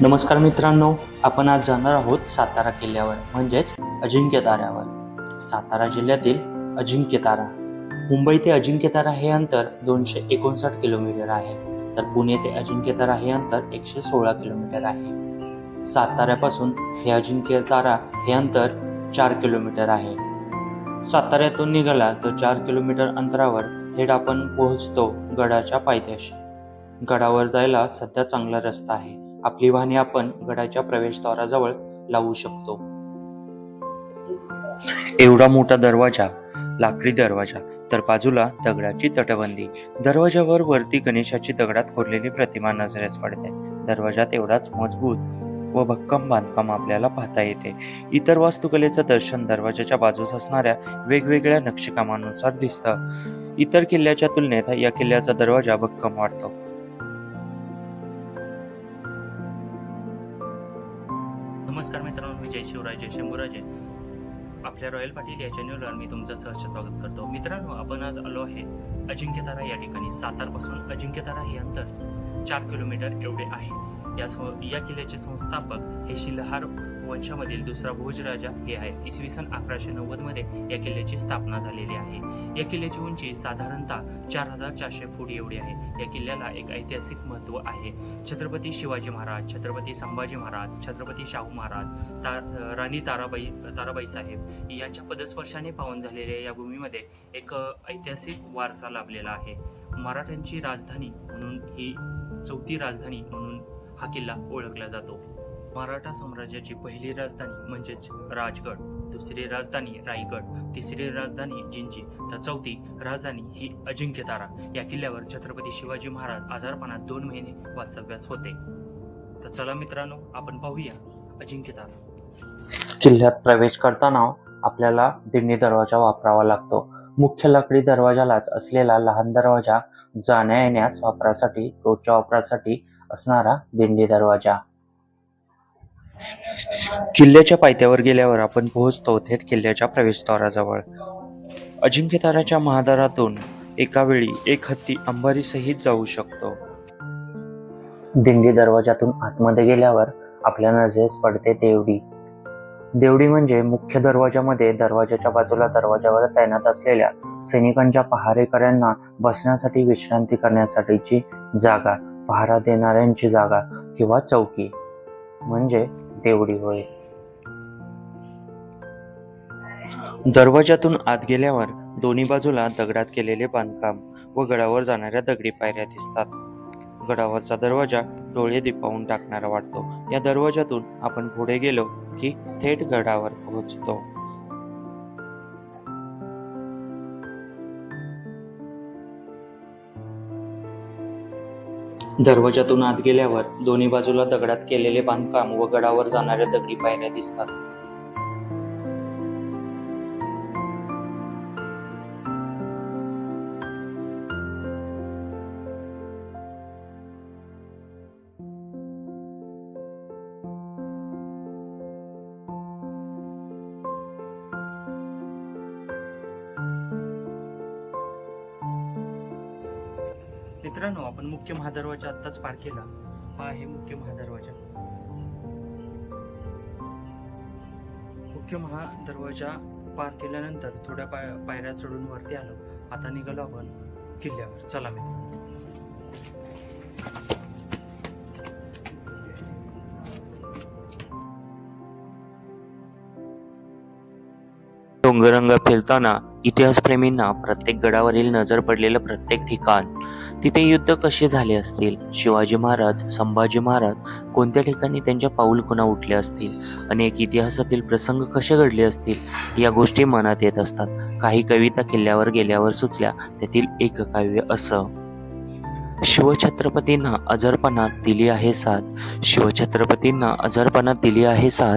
नमस्कार मित्रांनो आपण आज जाणार आहोत सातारा किल्ल्यावर म्हणजेच अजिंक्यताऱ्यावर सातारा जिल्ह्यातील अजिंक्य तारा. मुंबई ते अजिंक्यतारा हे अंतर दोनशे एकोणसाठ किलोमीटर आहे. तर पुणे ते अजिंक्यतारा हे अंतर एकशे सोळा किलोमीटर आहे. साताऱ्यापासून हे अजिंक्य तारा हे अंतर चार किलोमीटर आहे. साताऱ्यातून निघाला तर चार किलोमीटर अंतरावर थेट आपण पोहोचतो गडाच्या पायथ्याशी. गडावर जायला सध्या चांगला रस्ता आहे. आपली वाहने आपण गडाच्या प्रवेशद्वाराजवळ लावू शकतो. एवढा मोठा दरवाजा लाकडी दरवाजा तर बाजूला दगडाची तटबंदी. दरवाजावर वरती गणेशाची दगडात कोरलेली प्रतिमा नजरेस पडते. दरवाजात एवढाच मजबूत व भक्कम बांधकाम आपल्याला पाहता येते. इतर वास्तुकलेचं दर्शन दरवाजाच्या बाजूस असणाऱ्या वेगवेगळ्या नक्षीकामानुसार दिसतं. इतर किल्ल्याच्या तुलनेत या किल्ल्याचा दरवाजा भक्कम वाटतो. नमस्कार मित्रांनो मी जय शिवराय जय शंभूराजे. आपल्या रॉयल पाटील या चॅनलवर मी तुमचं सहर्ष स्वागत करतो. मित्रांनो आपण आज आलो आहे अजिंक्यतारा या ठिकाणी. सातारपासून अजिंक्यतारा हे अंतर चार किलोमीटर एवढे आहे. या या किल्ल्याचे संस्थापक हे शिलहार वंशामधील दुसरा भोजराजा हे आहे. इसवी सन अकराशे नव्वदमध्ये या किल्ल्याची स्थापना झालेली आहे. या किल्ल्याची उंची साधारणतः चार हजार चारशे फूट एवढी आहे. या किल्ल्याला एक ऐतिहासिक महत्त्व आहे. छत्रपती शिवाजी महाराज छत्रपती संभाजी महाराज छत्रपती शाहू महाराज ता राणी ताराबाई ताराबाई साहेब यांच्या पदस्पर्शाने पावन झालेल्या या भूमीमध्ये एक ऐतिहासिक वारसा लाभलेला आहे. मराठ्यांची राजधानी म्हणून ही चौथी राजधानी म्हणून हा किल्ला ओळखला जातो. मराठा साम्राज्याची पहिली राजधानी म्हणजेच राजगड दुसरी राजधानी रायगड तिसरी राजधानी जिंजी तर चौथी राजधानी ही अजिंक्यतारा. या किल्ल्यावर छत्रपती शिवाजी महाराज आजारपणात दोन महिने वास्तव्यास होते. तर चला मित्रांनो आपण पाहूया अजिंक्यतारा. किल्ल्यात प्रवेश करताना आपल्याला दिंडी दरवाजा वापरावा लागतो. मुख्य लाकडी दरवाजालाच असलेला लहान दरवाजा जाण्या येण्यास वापरासाठी रोजच्या वापरासाठी असणारा दिंडी दरवाजा. किल्ल्याच्या पायथ्यावर गेल्यावर आपण पोहोचतो थेट किल्ल्याच्या प्रवेशद्वाराजवळ. अजिंक्यताराच्या महादारातून एका वेळी एक हत्ती अंबारीसहित जाऊ शकतो. दिंडी दरवाजातून आतमध्ये गेल्यावर आपल्या नजरेस पडते देवडी. देवडी म्हणजे मुख्य दरवाजामध्ये दरवाजाच्या बाजूला दरवाजावर तैनात असलेल्या सैनिकांच्या पहारेकऱ्यांना बसण्यासाठी विश्रांती करण्यासाठीची जागा पहारा देणाऱ्यांची जागा किंवा चौकी. म्हणजे देवडी होय. दरवाजातून आत गेल्यावर दोन्ही बाजूला दगडात केलेले बांधकाम व गडावर जाणाऱ्या दगडी पायऱ्या दिसतात. गडावरचा दरवाजा डोळे दिपावून टाकणारा वाटतो. या दरवाजातून आपण पुढे गेलो की थेट गडावर पोहोचतो. दरवाजातून आत गेल्यावर दोन्ही बाजूला दगडात केलेले बांधकाम व गडावर जाणाऱ्या दगडी पायऱ्या दिसतात. आपण मुख्य महादरवाजा आत्ताच पार केला. हा आहे मुख्य महादरवाजा. मुख्य महादरवाजा पार केल्यानंतर थोड्या पाय पायऱ्या चढून वरती आलो. आता निघालो आपण किल्ल्यावर. चला मित्र डोंगरंग फिरताना इतिहासप्रेमींना प्रत्येक गडावरील नजर पडलेलं प्रत्येक ठिकाण. तिथे युद्ध कसे झाले असतील? शिवाजी महाराज संभाजी महाराज कोणत्या ठिकाणी त्यांच्या पाऊल खुणा उठल्या असतील? अनेक इतिहासातील प्रसंग कसे घडले असतील? या गोष्टी मनात येत असतात. काही कविता किल्ल्यावर गेल्यावर सुचल्या त्यातील एक काव्य असं. शिवछत्रपतींना अजरपणात दिली आहे साथ शिवछत्रपतींना अजरपणात दिली आहे साथ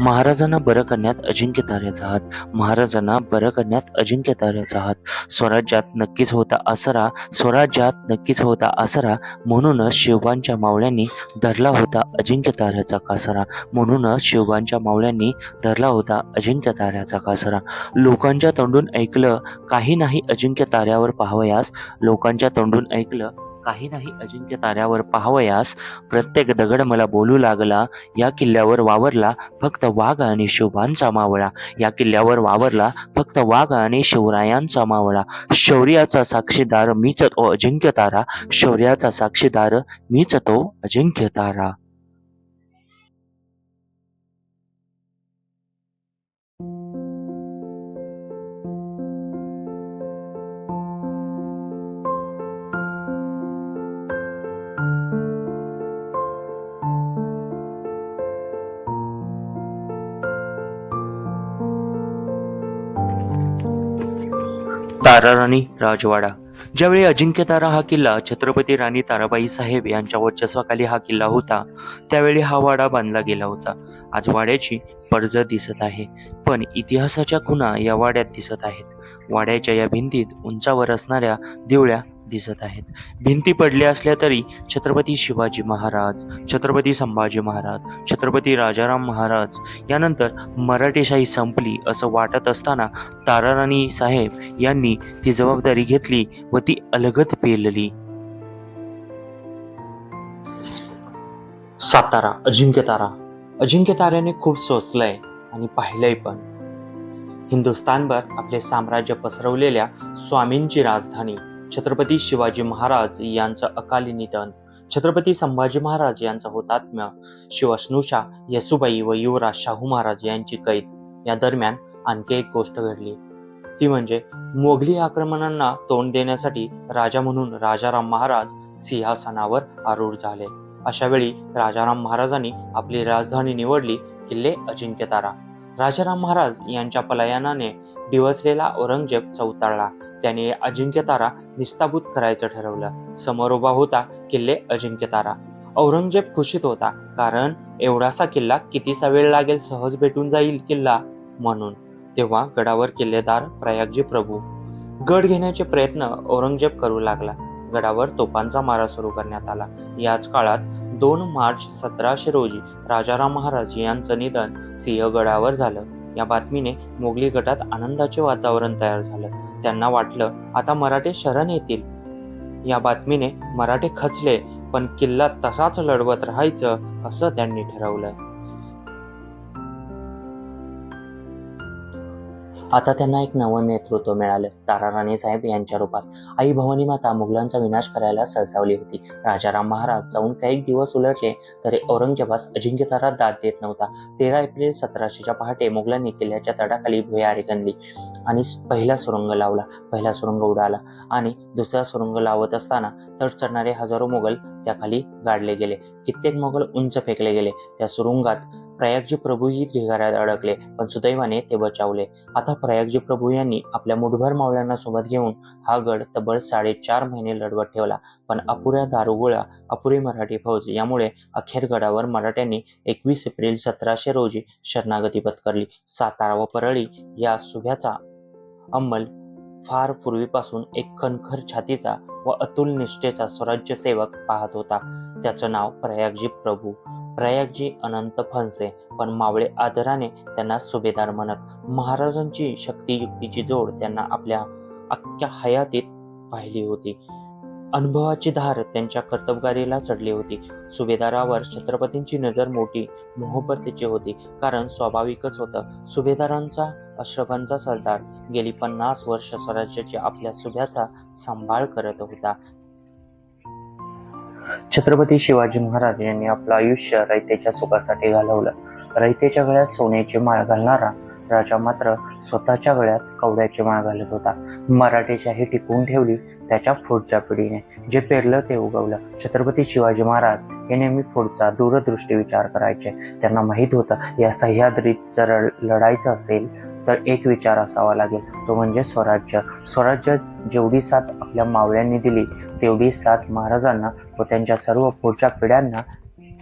महाराजांना बरं करण्यात अजिंक्य ताऱ्याचा हात. महाराजांना बरं करण्यात अजिंक्य ताऱ्याचा हात. स्वराज्यात नक्कीच होता आसरा. स्वराज्यात नक्कीच होता आसरा. म्हणूनच शिवबांच्या मावळ्यांनी धरला होता अजिंक्य ताऱ्याचा कासरा. म्हणूनच शिवबांच्या मावळ्यांनी धरला होता अजिंक्य ताऱ्याचा कासरा. लोकांच्या तोंडून ऐकलं काही नाही अजिंक्य ताऱ्यावर पाहावयास. लोकांच्या तोंडून ऐकलं काही नाही अजिंक्य ताऱ्यावर पाहावयास प्रत्येक दगड मला बोलू लागला या किल्ल्यावर वावरला फक्त वाघ आणि शोभांचा मावळा. या किल्ल्यावर वावरला फक्त वाघ आणि शिवरायांचा मावळा. शौर्याचा साक्षीदार मीच तो अजिंक्य तारा शौर्याचा साक्षीदार मीच तो अजिंक्य तारा. ताराराणी राजवाडा. ज्यावेळी अजिंक्य तारा हा किल्ला छत्रपती राणी ताराबाई साहेब यांच्या वर्चस्वाखाली हा किल्ला होता त्यावेळी हा वाडा बांधला गेला होता. आज वाड्याची पडझ दिसत आहे पण इतिहासाच्या खुणा या वाड्यात दिसत आहेत. वाड्याच्या या भिंतीत उंचावर असणाऱ्या दिवळ्या दिसत आहेत. भिंती पडल्या असल्या तरी छत्रपती शिवाजी महाराज छत्रपती संभाजी महाराज छत्रपती राजाराम महाराज यानंतर मराठेशाही संपली असं वाटत असताना ताराराणी साहेब यांनी ती जबाबदारी घेतली व ती अलगद पेलली. सातारा अजिंक्य तारा. अजिंक्य ताऱ्याने खूप सोसलंय आणि पाहिलंय पण. हिंदुस्थानभर आपले साम्राज्य पसरवलेल्या स्वामींची राजधानी. छत्रपती शिवाजी महाराज यांचं अकाली निधन छत्रपती संभाजी महाराज यांचा हुतात्म्य शिवस्नुषा येसुबाई व युवराज शाहू महाराज यांची कैद या दरम्यान आणखी एक गोष्ट घडली. ती म्हणजे मोगली आक्रमणांना तोंड देण्यासाठी राजा म्हणून राजाराम महाराज सिंहासनावर आरूढ झाले. अशा वेळी राजाराम महाराजांनी आपली राजधानी निवडली किल्ले अजिंक्यतारा. राजाराम महाराज यांच्या पलायनाने डिवसलेला औरंगजेब चौताळला. त्याने अजिंक्यतारा निस्ताबूत करायचं ठरवलं. समोर उभा होता किल्ले अजिंक्यतारा औरंगजेब खुशीत होता कारण एवढासा किल्ला कितीसा वेळ लागेल सहज भेटून जाईल किल्ला? म्हणून. तेव्हा गडावर किल्लेदार प्रयागजी प्रभू. गड घेण्याचे प्रयत्न औरंगजेब करू लागला. गडावर तोफांचा मारा सुरू करण्यात आला. याच काळात दोन मार्च सतराशे रोजी राजाराम महाराज यांचं निधन सिंहगडावर झालं. या बातमीने मोगली गटात आनंदाचे वातावरण तयार झालं. त्यांना वाटलं आता मराठे शरण येतील. या बातमीने मराठे खचले पण किल्ला तसाच लढवत राहायचं असं त्यांनी ठरवलं. आता त्यांना एक नवं नेतृत्व मिळालं. ताराराणी साहेब यांच्या रूपात. आई भवानी माता मुघलांचा विनाश करायला सरसावली होती. राजाराम महाराज जाऊन काही दिवस उलटले तरी औरंगजेबास अजिंक्यतारा दाद देत नव्हता. तेरा एप्रिल सतराशेच्या पहाटे मुघलांनी किल्ल्याच्या तडाखाली भुयारी गणली आणि पहिला सुरुंग लावला. पहिला सुरुंग उडाला आणि दुसरा सुरुंग लावत असताना तट चढणारे हजारो मुघल त्याखाली गाडले गेले. कित्येक मुघल उंच फेकले गेले. त्या सुरुंगात प्रयागजी प्रभूही ढिगाऱ्यात अडकले पण सुदैवाने ते बचावले. आता प्रयागजी प्रभू यांनी आपल्या मुठभर मावळ्यांना सोबत घेऊन हा गड तब्बल साडेचार महिने लढवत ठेवला. पण अपुऱ्या दारुगोळा अपुरी मराठी फौज यामुळे अखेर गडावर मराठ्यांनी एकवीस एप्रिल सतराशे रोजी शरणागती पत्करली. सातारा व परळी या सुभ्याचा अंमल फार पूर्वीपासून एक खणखर छातीचा व अतुल निष्ठेचा स्वराज्य सेवक पाहत होता. त्याचं नाव प्रयागजी प्रभू. प्रयागजी अनंत फणसे पण मावळे आदराने त्यांना सुभेदार म्हणत महाराजांची शक्तियुक्तीची जोड त्यांना आपल्या अख्ख्या हयातीत पाहिली होती. अनुभवाची धार त्यांच्या कर्तबगारीला चढली होती. सुभेदारावर छत्रपतींची नजर मोठी मोहब्बतीची होती कारण स्वाभाविकच होतं सुभेदारांचा अश्रफांचा सरदार गेली पन्नास वर्ष स्वराज्याची आपल्या सुभ्याचा सांभाळ करत होता. छत्रपती शिवाजी महाराज यांनी आपलं आयुष्य रयतेच्या सुखासाठी घालवलं. रयतेच्या गळ्यात सोन्याची माळ घालणारा राजा मात्र स्वतःच्या गळ्यात कवड्याची माळ घालत होता. मराठेशाही टिकवून ठेवली त्याच्या पुढच्या पिढीने. जे पेरलं ते उगवलं. छत्रपती शिवाजी महाराज हे नेहमी पुढचा दूरदृष्टी विचार करायचे. त्यांना माहीत होतं या सह्याद्रीत जर लढायचं असेल तर एक विचार असावा लागेल. तो म्हणजे स्वराज्य. स्वराज्य जेवढी साथ आपल्या मावळ्यांनी दिली तेवढी साथ महाराजांना व त्यांच्या सर्व पुढच्या पिढ्यांना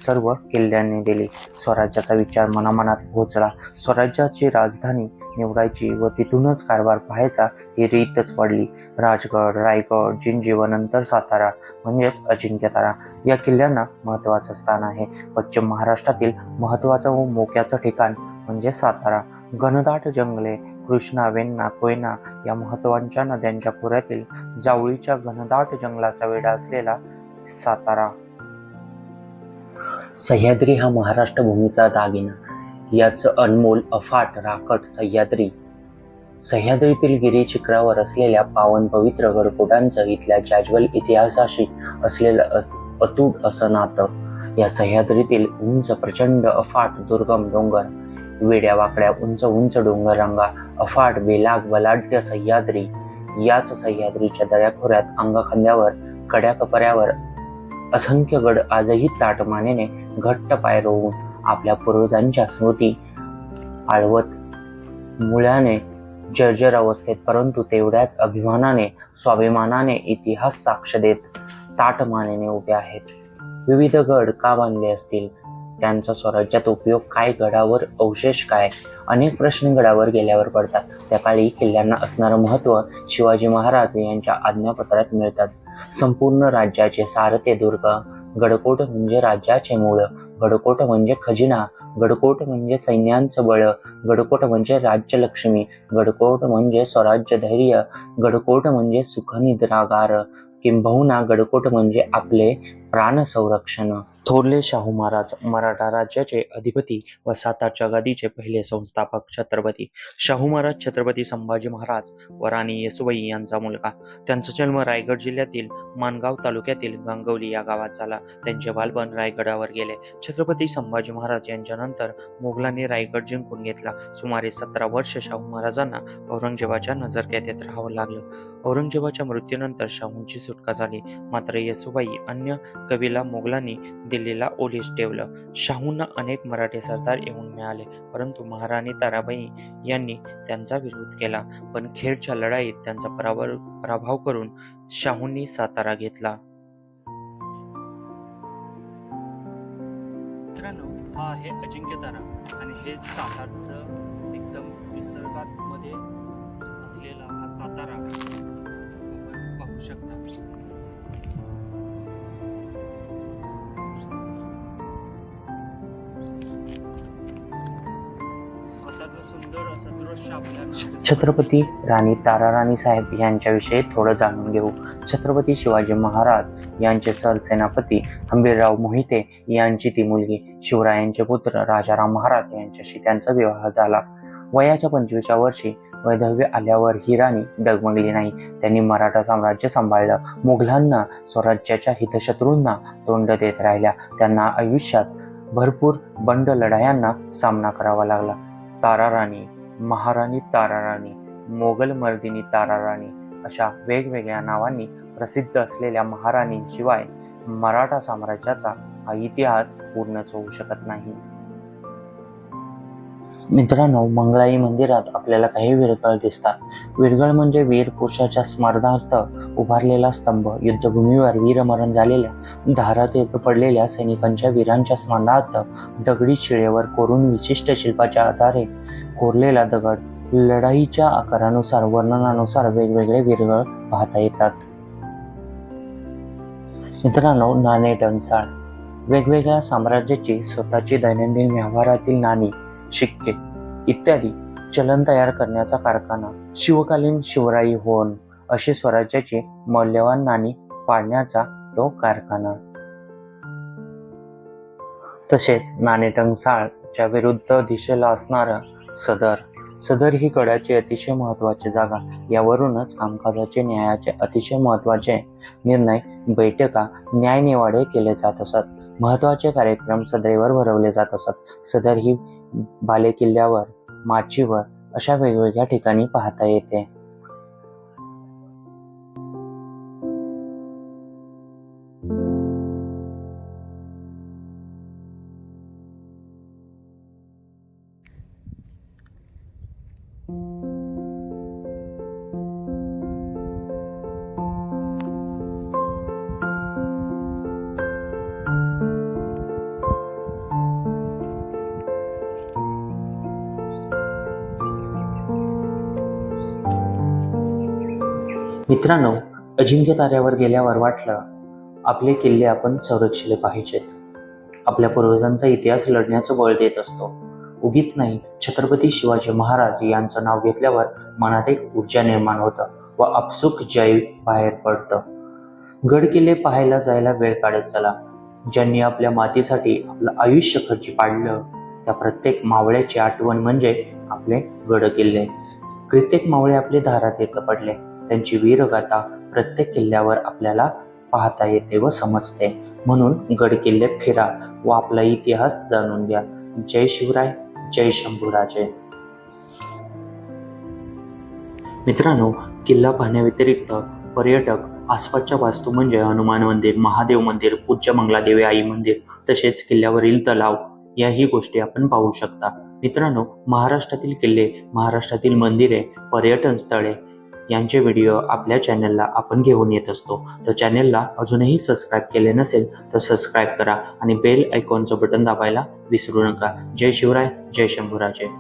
सर्व किल्ल्यांनी दिली. स्वराज्याचा विचार मनामनात पोहोचला. स्वराज्याची राजधानी निवडायची व तिथूनच कारभार पाहायचा ही रीतच पडली. राजगड रायगड जिंजी व नंतर सातारा म्हणजेच अजिंक्यतारा या किल्ल्यांना महत्त्वाचं स्थान आहे. पश्चिम महाराष्ट्रातील महत्त्वाचं व मोक्याचं ठिकाण म्हणजे सातारा घनदाट जंगले कृष्णा वेण्णा कोयना या महत्त्वाच्या नद्यांच्या खोऱ्यातील जावळीच्या घनदाट जंगलाचा वेढा असलेला सातारा. सह्याद्री हा महाराष्ट्र भूमीचा दागिना याचं अनमोल अफाट राखट सह्याद्री. सह्याद्रीतील गिरी शिखरावर असलेल्या पावन पवित्र गडकोटांचं इथल्या जाज्वल इतिहासाशी असलेलं अस- अतूट असं नातं. या सह्याद्रीतील उंच प्रचंड अफाट दुर्गम डोंगर वेड्या वाकड्या उंच उंच डोंगररांगा अफाट बेलाग बलाढ्य सह्याद्री. याच सह्याद्रीच्या दऱ्याखोऱ्यात अंगखांद्यावर कड्या कपऱ्यावर असंख्य गड आजही ताटमानेने घट्ट पाय रोवून आपल्या पूर्वजांच्या स्मृती आळवत मुळ्याने जर्जर अवस्थेत परंतु तेवढ्याच अभिमानाने स्वाभिमानाने इतिहास साक्ष देत ताटमानेने उभे आहेत. विविध गड का बांधले असतील? त्यांचा स्वराज्यात उपयोग काय गडावर अवशेष काय? अनेक प्रश्न गडावर गेल्यावर पडतात. त्या काळी किल्ल्यांना असणारं महत्त्व शिवाजी महाराज यांच्या आज्ञापत्रात मिळतात. संपूर्ण राज्याचे सारथे दुर्ग गडकोट म्हणजे राज्याचे मूळ गडकोट म्हणजे खजिना गडकोट म्हणजे सैन्यांचं बळ गडकोट म्हणजे राज्यलक्ष्मी गडकोट म्हणजे स्वराज्य धैर्य गडकोट म्हणजे सुखनिद्रागार किंबहुना गडकोट म्हणजे आपले प्राण संरक्षण. थोरले शाहू महाराज मराठा राज्याचे अधिपती व सातारच्या गादीचे पहिले संस्थापक छत्रपती. शाहू महाराज छत्रपती संभाजी महाराज व राणी येसुबाई यांचा मुलगा. त्यांचा जन्म रायगड जिल्ह्यातील माणगाव तालुक्यातील गंगवली या गावात झाला. त्यांचे बालपण रायगडावर गेले. छत्रपती संभाजी महाराज यांच्यानंतर मोगलांनी रायगड जिंकून घेतला. सुमारे सतरा वर्ष शाहू महाराजांना औरंगजेबाच्या नजरकैदेत राहावं लागलं. औरंगजेबाच्या मृत्यूनंतर शाहूंची सुटका झाली. मात्र येसुबाई अन्य कवीला मोगलांनी दिल्लीला ओलीस ठेवलं. शाहूंना अनेक मराठी सरदार येऊन मिळाले परंतु महाराणी ताराबाई यांनी त्यांचा विरोध केला. पण खेडच्या लढाईत त्यांचा पराभव पराभव करून शाहूंनी सातारा घेतला. मित्रांनो हा आहे अजिंक्यतारा आणि हे सातारचं एकदम निसर्गात मध्ये असलेला हा सातारा आपण पाहू शकता. स्वतःचं सुंदर असं छत्रपती राणी ताराराणी साहेब यांच्याविषयी थोडं जाणून घेऊ. छत्रपती शिवाजी महाराज यांचे सरसेनापती हंबीरराव मोहिते यांची ती मुलगी शिवरायांचे पुत्र राजाराम महाराज यांच्याशी त्यांचा विवाह झाला. वयाच्या पंचवीसच्या वर्षी वैधव्य आल्यावर ही राणी डगमगली नाही. त्यांनी मराठा साम्राज्य सांभाळलं. मुघलांना स्वराज्याच्या हितशत्रूंना तोंड देत राहिल्या. त्यांना आयुष्यात भरपूर बंड लढायांना सामना करावा लागला. ताराराणी महाराणी ताराराणी मोगल मर्दिनी ताराराणी अशा वेगवेगळ्या नावांनी प्रसिद्ध असलेल्या महाराणींशिवाय मराठा साम्राज्याचा हा इतिहास पूर्णच होऊ शकत नाही. मित्रांनो मंगळाई मंदिरात आपल्याला काही विरगळ दिसतात. विरगळ म्हणजे वीर पुरुषाच्या स्मरणार्थ उभारलेला स्तंभ युद्धभूमीवर वीरमरण झालेल्या धारात येत पडलेल्या सैनिकांच्या वीरांच्या स्मरणार्थ दगडी शिळेवर कोरून विशिष्ट शिल्पाच्या आधारे कोरलेला दगड लढाईच्या आकारानुसार वर्णनानुसार वेगवेगळे विरगळ पाहता येतात. मित्रांनो नाणे टंचाळ वेगवेगळ्या साम्राज्याची स्वतःची दैनंदिन व्यवहारातील नाणी शिक्के इत्यादी चलन तयार करण्याचा कारखाना शिवकालीन शिवराई होऊन अशी स्वराज्याची मौल्यवान नाणी पाडण्याचा तो कारखाना. तसेच नाणे टंगसाळच्या विरुद्ध दिशेला असणारं सदर सदर ही कडाची अतिशय महत्वाची जागा. यावरूनच कामकाजाचे न्यायाचे अतिशय महत्त्वाचे निर्णय बैठका न्यायनिवाडे केले जात असत. महत्त्वाचे कार्यक्रम सदरीवर भरवले जात असत. सदर ही बालेकिल्ल्यावर माचीवर अशा वेगवेगळ्या ठिकाणी पाहता येते. मित्रांनो अजिंक्य ताऱ्यावर गेल्यावर वाटलं आपले किल्ले आपण संरक्षिले पाहिजेत. आपल्या पूर्वजांचा इतिहास लढण्याचं बळ देत असतो. उगीच नाही छत्रपती शिवाजी महाराज यांचं नाव घेतल्यावर मनात एक ऊर्जा निर्माण होतं व आपसुक जय बाहेर पडतं. गड किल्ले पाहायला जायला वेळ काढत चला. ज्यांनी आपल्या मातीसाठी आपलं आयुष्य खर्ची पाडलं त्या प्रत्येक मावळ्याची आठवण म्हणजे आपले गड किल्ले. कित्येक मावळे आपले धारात येत पडले. त्यांची वीरगाथा प्रत्येक किल्ल्यावर आपल्याला पाहता येते व समजते. म्हणून गड किल्ले फिरा व आपला इतिहास जाणून घ्या. जय शिवराय जय शंभूराजे. मित्रांनो किल्ला पाहण्याव्यतिरिक्त पर्यटक आसपासच्या वास्तू म्हणजे हनुमान मंदिर महादेव मंदिर पूज्य मंगलादेवी आई मंदिर तसेच किल्ल्यावरील तलाव याही गोष्टी आपण पाहू शकता. मित्रांनो महाराष्ट्रातील किल्ले महाराष्ट्रातील मंदिरे पर्यटन स्थळे यांचे व्हिडिओ आपल्या चॅनलला आपण घेऊन येत असतो. तर चॅनलला अजूनही सबस्क्राईब केले नसेल तर सबस्क्राईब करा आणि बेल आयकॉनचं बटन दाबायला विसरू नका. जय शिवराय जय शंभूराजे.